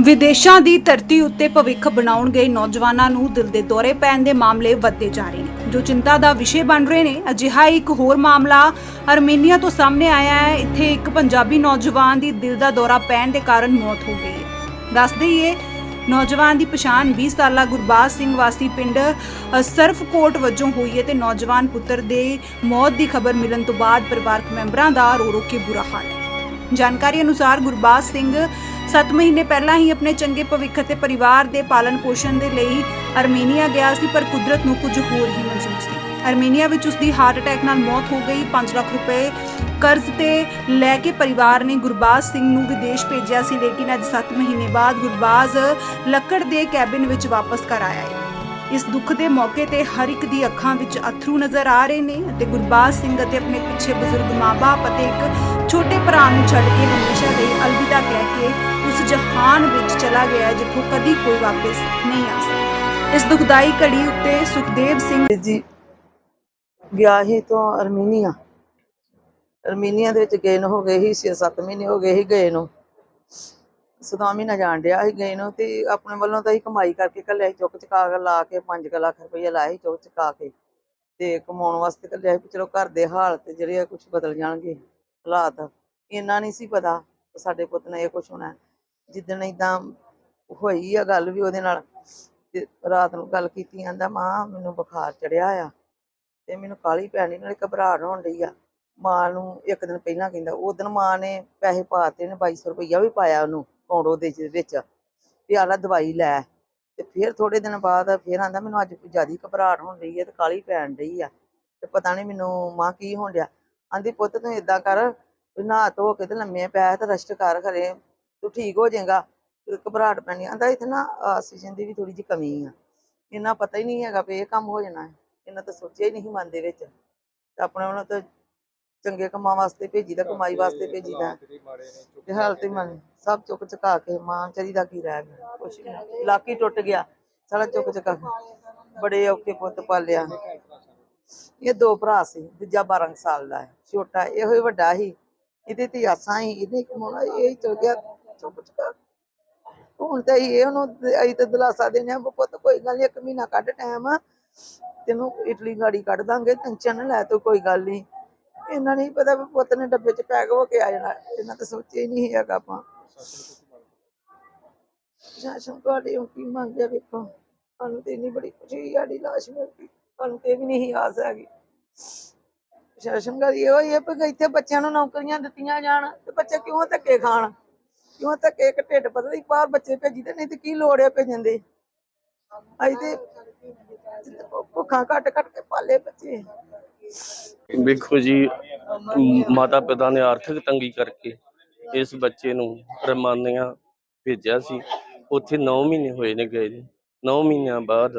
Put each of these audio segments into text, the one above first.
ਵਿਦੇਸ਼ਾਂ ਦੀ ਧਰਤੀ ਉੱਤੇ ਭਵਿੱਖ ਬਣਾਉਣ ਗਏ ਨੌਜਵਾਨਾਂ ਨੂੰ ਦਿਲ ਦੇ ਦੌਰੇ ਪੈਣ ਦੇ ਮਾਮਲੇ ਵੱਧਦੇ ਜਾ ਰਹੇ ਨੇ। ਜੋ ਚਿੰਤਾ ਦਾ ਵਿਸ਼ੇ ਬਣ ਰਹੇ ਨੇ ਅਜਿਹਾ ਇੱਕ ਹੋਰ ਮਾਮਲਾ ਅਰਮੀਨੀਆ ਤੋਂ ਸਾਹਮਣੇ ਆਇਆ ਹੈ। ਇੱਥੇ ਇੱਕ ਪੰਜਾਬੀ ਨੌਜਵਾਨ ਦੀ ਦਿਲ ਦਾ ਦੌਰਾ ਪੈਣ ਦੇ ਕਾਰਨ ਮੌਤ ਹੋ ਗਈ ਹੈ। ਦੱਸ ਦਈਏ ਨੌਜਵਾਨ ਦੀ ਪਛਾਣ 20 ਸਾਲਾ ਗੁਰਬਾਜ ਸਿੰਘ ਵਾਸੀ ਪਿੰਡ ਅ, ਸਰਫਕੋਟ ਵਜੋਂ ਹੋਈ ਹੈ ਤੇ ਨੌਜਵਾਨ ਪੁੱਤਰ ਦੇ ਮੌਤ ਦੀ ਖਬਰ ਮਿਲਣ ਤੋਂ ਬਾਅਦ ਪਰਿਵਾਰਕ ਮੈਂਬਰਾਂ ਦਾ ਰੋ ਰੋ ਕੇ ਬੁਰਾ ਹਾਲ ਹੈ। ਜਾਣਕਾਰੀ ਅਨੁਸਾਰ ਗੁਰਬਾਜ ਸਿੰਘ 7 ਮਹੀਨੇ ਪਹਿਲਾਂ ਹੀ ਆਪਣੇ ਚੰਗੇ ਭਵਿੱਖ ਅਤੇ ਪਰਿਵਾਰ ਦੇ ਪਾਲਣ ਪੋਸ਼ਣ ਦੇ ਲਈ ਅਰਮੀਨੀਆ ਗਿਆ ਸੀ, ਪਰ ਕੁਦਰਤ ਨੂੰ ਕੁਝ ਹੋਰ ਹੀ ਮਨਜ਼ੂਰ ਸੀ। ਅਰਮੀਨੀਆ ਵਿੱਚ ਉਸ ਦੀ ਹਾਰਟ ਅਟੈਕ ਨਾਲ ਮੌਤ ਹੋ ਗਈ। 5 ਲੱਖ ਰੁਪਏ ਕਰਜ਼ ਤੇ ਲੈ ਕੇ ਪਰਿਵਾਰ ਨੇ ਗੁਰਬਾਜ ਸਿੰਘ ਨੂੰ ਵਿਦੇਸ਼ ਭੇਜਿਆ ਸੀ, ਲੇਕਿਨ ਅੱਜ 7 ਮਹੀਨੇ ਬਾਅਦ ਗੁਰਬਾਜ ਲੱਕੜ ਦੇ ਕੈਬਿਨ ਵਿੱਚ ਵਾਪਸ ਘਰ ਆਇਆ ਹੈ। ਇਸ ਦੁੱਖ ਦੇ ਮੌਕੇ ਤੇ ਹਰ ਇੱਕ ਦੀ ਅੱਖਾਂ ਵਿੱਚ ਅਥਰੂ ਨਜ਼ਰ ਆ ਰਹੇ ਨੇ ਅਤੇ ਗੁਰਬਾਜ ਸਿੰਘ ਅਤੇ ਆਪਣੇ ਪਿੱਛੇ ਬਜ਼ੁਰਗ ਮਾਪੇ ਅਤੇ ਇੱਕ ਛੋਟੇ ਭਰਾ ਨੂੰ ਛੱਡ ਕੇ ਹਮੇਸ਼ਾ ਲਈ ਅਲਵਿਦਾ ਕਹਿ ਕੇ ਉਸ ਜਹਾਨ ਵਿੱਚ ਚਲਾ ਗਿਆ ਜਿੱਥੋਂ ਕਦੀ ਕੋਈ ਵਾਪਸ ਨਹੀਂ ਆ ਸਕਦਾ ਇਸ ਦੁਖਦਾਈ ਘੜੀ ਉੱਤੇ ਸੁਖਦੇਵ ਸਿੰਘ ਜੀ, ਗਿਆ ਹੀ ਤੋਂ ਅਰਮੀਨੀਆ। ਅਰਮੀਨੀਆ ਦੇ ਵਿੱਚ ਗਏ ਨੂੰ ਹੋ ਗਏ ਹੀ 6-7 ਮਹੀਨੇ ਹੋ ਗਏ ਹੀ ਗਏ ਨੂੰ। ਸਦਾ ਮਹੀਨਾ ਜਾਣ ਡਿਆ ਸੀ ਗਏ ਨੂੰ ਤੇ ਆਪਣੇ ਵੱਲੋਂ ਤਾਂ ਹੀ ਕਮਾਈ ਕਰਕੇ ਕੱਲਿਆ ਸੀ, ਚੁੱਕ ਚੁਕਾ ਕੇ ਲਾ ਕੇ 5 ਲੱਖ ਰੁਪਈਆ ਲਾਇਆ ਸੀ ਚੁੱਕ ਚੁਕਾ ਕੇ। ਤੇ ਕਮਾਉਣ ਵਾਸਤੇ ਕੱਲਿਆ ਸੀ ਚਲੋ ਘਰ ਦੇ ਹਾਲਤ ਜਿਹੜੇ ਆ ਕੁਝ ਬਦਲ ਜਾਣਗੇ। ਹਾਲਾਤ ਇੰਨਾ ਨਹੀਂ ਸੀ ਪਤਾ ਸਾਡੇ ਪੁੱਤ ਨੇ ਇਹ ਕੁਝ ਹੋਣਾ ਜਿੱਦਣ ਇਦਾਂ ਹੋਈ ਆ ਗੱਲ ਵੀ ਉਹਦੇ ਨਾਲ, ਤੇ ਰਾਤ ਨੂੰ ਗੱਲ ਕੀਤੀ ਆਂਦਾ ਮਾਂ, ਮੈਨੂੰ ਬੁਖਾਰ ਚੜਿਆ ਆ ਤੇ ਮੈਨੂੰ ਕਾਲੀ ਪੈਣੀ, ਨਾਲੇ ਘਬਰਾਹਟ ਹੋਣ ਡਈ ਆ। ਮਾਂ ਨੂੰ ਇੱਕ ਦਿਨ ਪਹਿਲਾਂ ਕਹਿੰਦਾ ਉਹ ਦਿਨ ਮਾਂ ਨੇ ਪੈਸੇ ਪਾਤੇ ਨੇ 2200 ਰੁਪਈਆ ਵੀ ਪਾਇਆ ਉਹਨੂੰ ਕੌਂਡੋ ਦੇ ਵਿੱਚ, ਵੀ ਆਲਾ ਦਵਾਈ ਲੈ। ਤੇ ਫਿਰ ਥੋੜੇ ਦਿਨ ਬਾਅਦ ਫਿਰ ਆਂਦਾ, ਮੈਨੂੰ ਅੱਜ ਜ਼ਿਆਦਾ ਘਬਰਾਹਟ ਹੋਣ ਰਹੀ ਹੈ ਤੇ ਕਾਲੀ ਪੈਣ ਰਹੀ ਆ ਤੇ ਪਤਾ ਨਹੀਂ ਮੈਨੂੰ ਮਾਂ ਕੀ ਹੋਣ ਡਿਆ। ਆਂਦੀ, ਪੁੱਤ ਤੂੰ ਏਦਾਂ ਕਰ, ਨਹਾ ਧੋ ਕੇ ਤੇ ਲੰਮੇ ਪੈ ਤੇ ਰੈਸਟ ਕਰ ਖਰੇ ਤੂੰ ਠੀਕ ਹੋ ਜਾਏਗਾ। ਘਬਰਾਹਟ ਪੈਣੀ ਆਂਦਾ, ਇੱਥੇ ਨਾ ਆਕਸੀਜਨ ਦੀ ਵੀ ਥੋੜੀ ਜਿਹੀ ਕਮੀ ਆ। ਇਹਨਾਂ ਪਤਾ ਹੀ ਨਹੀਂ ਹੈਗਾ ਵੀ ਇਹ ਕੰਮ ਹੋ ਜਾਣਾ ਹੈ। ਇਹਨਾਂ ਤਾਂ ਸੋਚਿਆ ਹੀ ਨਹੀਂ ਮਨ ਦੇ ਵਿੱਚ। ਤੇ ਆਪਣੇ ਉਹਨਾਂ ਤਾਂ ਚੰਗੇ ਕੰਮਾਂ ਵਾਸਤੇ ਭੇਜੀਦਾ ਕਮਾਈ ਵਾਸਤੇ ਭੇਜੀਦਾ ਤੇ ਹਾਲਤ ਹੀ ਮਨ ਸਭ ਚੁੱਕ ਚੁਕਾ ਕੇ ਮਾਂ ਚਰੀ ਦਾ ਕੀ ਰਹਿ ਗਿਆ, ਕੁਛ ਨਹੀਂ ਲਾਕੀ ਟੁੱਟ ਗਿਆ, ਸਾਰਾ ਚੁੱਕ ਚੁਕਾ ਬੜੇ ਔਖੇ ਪੁੱਤ ਪਾਲਿਆ। ਇਹ ਦੋ ਭਰਾ ਸੀ, ਦੂਜਾ 12 ਸਾਲ ਦਾ ਹੈ, ਛੋਟਾ ਇਹੋ ਹੀ ਵੱਡਾ ਸੀ, ਇਹਦੇ ਤੇ ਆਸਾਂ ਹੀ ਇਹਨੇ ਕਮਾਉਣਾ ਇਹ ਚਲ ਗਿਆ ਚੁੱਕ ਚੁਕਾ ਹੁਣ ਤੇ ਇਹ ਉਹਨੂੰ ਅਸੀਂ ਤੇ ਦਿਲਾਸਾ ਦੇਣੇ ਪੁੱਤ ਕੋਈ ਗੱਲ ਨਹੀਂ ਇੱਕ ਮਹੀਨਾ ਕੱਢ ਟਾਈਮ ਤੈਨੂੰ ਇਟਲੀ ਗਾੜੀ ਕੱਢ ਦਾਂਗੇ, ਟੈਨਸ਼ਨ ਨਾ ਲੈ ਤੂੰ, ਕੋਈ ਗੱਲ ਨਹੀਂ ਇਹਨਾਂ ਨੇ ਪਤਾ ਵੀ ਪੁੱਤ ਨੇ ਡੱਬੇ 'ਚ ਪੈਕ ਹੋ ਕੇ ਆ ਜਾਣਾ, ਇਹਨਾਂ ਤਾਂ ਸੋਚਿਆ ਹੀ ਨਹੀਂ ਹੈਗਾ ਆਪਾਂ। ਸ਼ਾਸਨ ਤੁਹਾਡੇ ਉਹ ਕੀ ਮੰਗਿਆ ਵੇਖੋ? ਸਾਨੂੰ ਤੇ ਇੰਨੀ ਬੜੀ ਖੁਸ਼ੀ, ਸਾਡੀ ਲਾਸ਼ ਮਿਲ ਗਈ। ਸਾਨੂੰ ਤੇ ਵੀ ਨਹੀਂ ਆਸ ਹੈਗੀ। ਸ਼ਾਸਨ ਦਾ ਇਹੋ ਹੀ ਹੈ ਕਿ ਇੱਥੇ ਬੱਚਿਆਂ ਨੂੰ ਨੌਕਰੀਆਂ ਦਿੱਤੀਆਂ ਜਾਣ ਤੇ ਬੱਚੇ ਕਿਉਂ ਧੱਕੇ ਖਾਣ? ਕਿਉਂ ਧੱਕੇ ਇੱਕ ਢਿੱਡ ਪਤਲੀ ਬਾਹਰ ਬੱਚੇ ਭੇਜੀਦੇ ਨਹੀਂ ਤੇ ਕੀ ਲੋੜ ਹੈ ਭੇਜਣ ਦੀ? ਅਸੀਂ ਤੇ ਭੁੱਖਾਂ ਕੱਟ ਕੱਟ ਕੇ ਪਾਲੇ ਬੱਚੇ। ਵੇਖੋ ਜੀ ਮਾਤਾ ਪਿਤਾ ਨੇ ਆਰਥਿਕ ਤੰਗੀ ਕਰਕੇ ਇਸ ਬੱਚੇ ਨੂੰ ਰਮਾਨੀਆਂ ਭੇਜਿਆ ਸੀ। ਉੱਥੇ 9 ਮਹੀਨੇ ਹੋਏ ਨੇ ਗਏ ਨੇ। 9 ਮਹੀਨਿਆਂ ਬਾਅਦ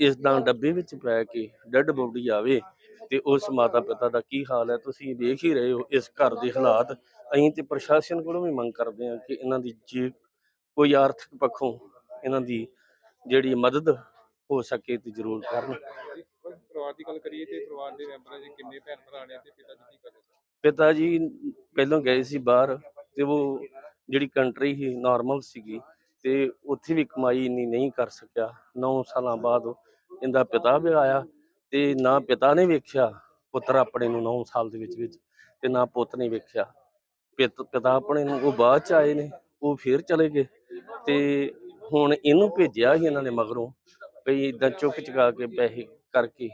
ਇਸ ਦਾ ਡੱਬੇ ਵਿੱਚ ਪੈ ਕੇ ਡੈੱਡ ਬੋਡੀ ਆਵੇ ਤੇ ਉਸ ਮਾਤਾ ਪਿਤਾ ਦਾ ਕੀ ਹਾਲ ਹੈ? ਤੁਸੀਂ ਦੇਖ ਹੀ ਰਹੇ ਹੋ ਇਸ ਘਰ ਦੇ ਹਾਲਾਤ। ਅਸੀਂ ਤੇ ਪ੍ਰਸ਼ਾਸਨ ਕੋਲੋਂ ਵੀ ਮੰਗ ਕਰਦੇ ਹਾਂ ਕਿ ਇਹਨਾਂ ਦੀ ਜੇ ਕੋਈ ਆਰਥਿਕ ਪੱਖੋਂ ਇਹਨਾਂ ਦੀ ਜਿਹੜੀ ਮਦਦ ਹੋ ਸਕੇ ਤੇ ਜ਼ਰੂਰ ਕਰਨ। ਪਰਿਵਾਰ ਦੀ ਗੱਲ ਕਰੀਏ ਤੇ ਪਰਿਵਾਰ ਦੇ ਮੈਂਬਰਾਂ ਦੇ ਕਿੰਨੇ ਭੈਣ ਭਰਾ ਨੇ ਤੇ ਪਿਤਾ ਜੀ ਕੀ ਕਰਦੇ ਪਿਤਾ ਜੀ ਪਹਿਲਾਂ ਗਏ ਸੀ ਬਾਹਰ ਤੇ ਉਹ ਜਿਹੜੀ ਕੰਟਰੀ ਸੀ ਨਾਰਮਲ ਸੀਗੀ। ਤੇ ਉੱਥੇ ਵੀ ਕਮਾਈ ਇੰਨੀ ਨਹੀਂ ਕਰ ਸਕਿਆ। 9 ਸਾਲਾਂ ਬਾਅਦ ਇਹਦਾ ਪਿਤਾ ਵੀ ਆਇਆ ਤੇ ਨਾ ਪਿਤਾ ਨੇ ਵੇਖਿਆ, ਪੁੱਤਰ ਆਪਣੇ ਨੂੰ 9 ਸਾਲ ਦੇ ਵਿੱਚ ਵਿੱਚ ਤੇ ਨਾ ਪੁੱਤ ਨੇ ਵੇਖਿਆ। ਪਿਤ- ਪਿਤਾ ਆਪਣੇ ਨੂੰ ਉਹ ਬਾਅਦ ਚ ਆਏ ਨੇ, ਉਹ ਫੇਰ ਚਲੇ ਗਏ ਤੇ ਹੁਣ ਇਹਨੂੰ ਭੇਜਿਆ ਸੀ ਇਹਨਾਂ ਨੇ ਮਗਰੋਂ ਵੀ ਇਦਾਂ ਚੁੱਕ ਚੁਕਾ ਕੇ ਪੈਸੇ ਕਰਕੇ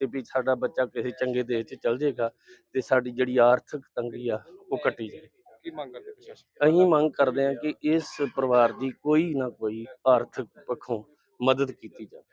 ਤੇ ਵੀ ਸਾਡਾ ਬੱਚਾ ਕਿਸੇ ਚੰਗੇ ਦੇਸ਼ 'ਚ ਚਲ ਜਾਏਗਾ ਤੇ ਸਾਡੀ ਜਿਹੜੀ ਆਰਥਿਕ ਤੰਗੀ ਆ, ਉਹ ਕੱਟੀ ਜਾਏ। ਕੀ ਮੰਗ ਕਰਦੇ ਪ੍ਰਸ਼ਾਸਨ? ਅਸੀਂ ਮੰਗ ਕਰਦੇ ਹਾਂ ਕਿ ਇਸ ਪਰਿਵਾਰ ਦੀ ਕੋਈ ਨਾ ਕੋਈ ਆਰਥਿਕ ਪੱਖੋਂ ਮਦਦ ਕੀਤੀ ਜਾਵੇ।